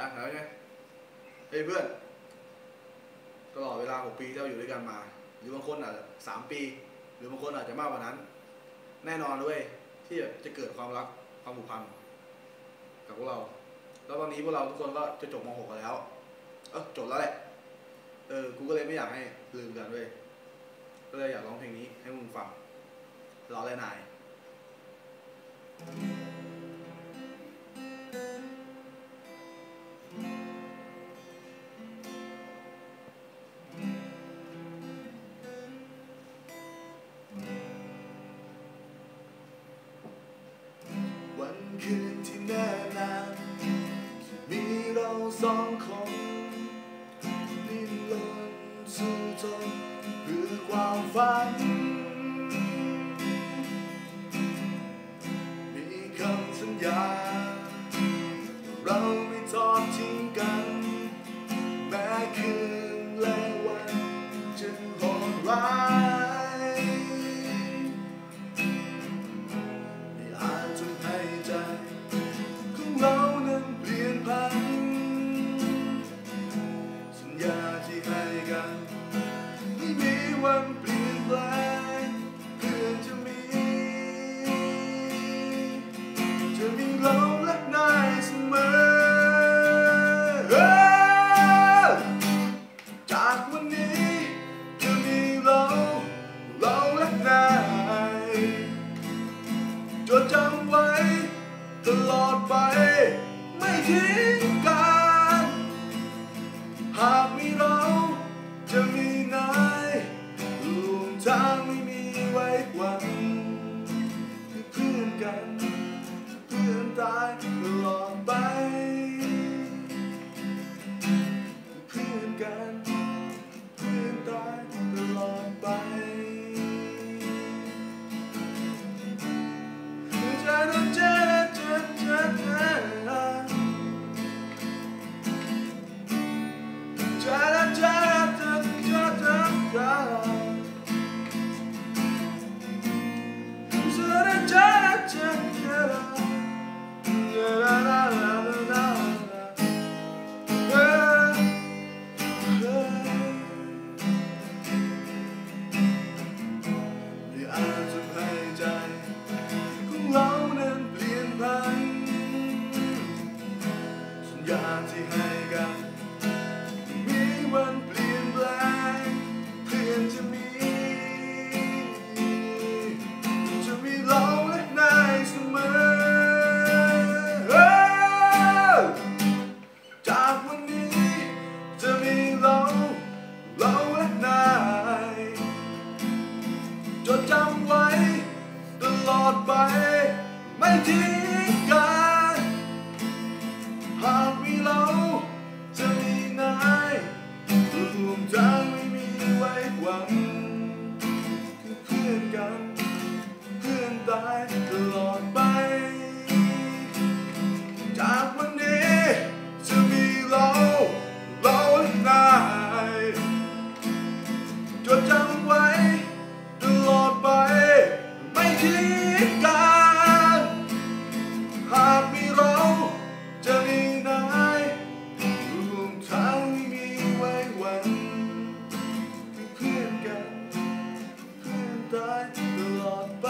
อะถ่าแล้วไหมเฮ้ยเพื่อนตลอดเวลาหกปีที่เราอยู่ด้วยกันมา หรือบางคนอาจจะสามปี หรือบางคนอาจจะมากกว่านั้น แน่นอนด้วยที่จะเกิดความรักความผูกพันกับพวกเรา แล้วตอนนี้พวกเราทุกคนก็จะจบม .6 กันแล้ว เออจบแล้วแหละ เออ กูก็เลยไม่อยากให้ลืมกันด้วยก็เลยอยากร้องเพลงนี้ให้มึงฟังรอเลยนาย เร เราและนายเสมอ จากวันนี้จะมีเรา เราและนายจดจำไว้ ตลอดไป ไม่ทิ้งกัน หากมีเราจะมีนายรวมทางไม่มีไว้หวังคือเพื่อนกัน สัญญาที่ให้กัน มีวันเปลี่ยนแปลงเพื่อนจะมี จะมีเราและนายเสมอ จากวันนี้ จะมีเราเราและนายจดจำไว้ ตลอดไป ไม่ทิ้ง พื่อนต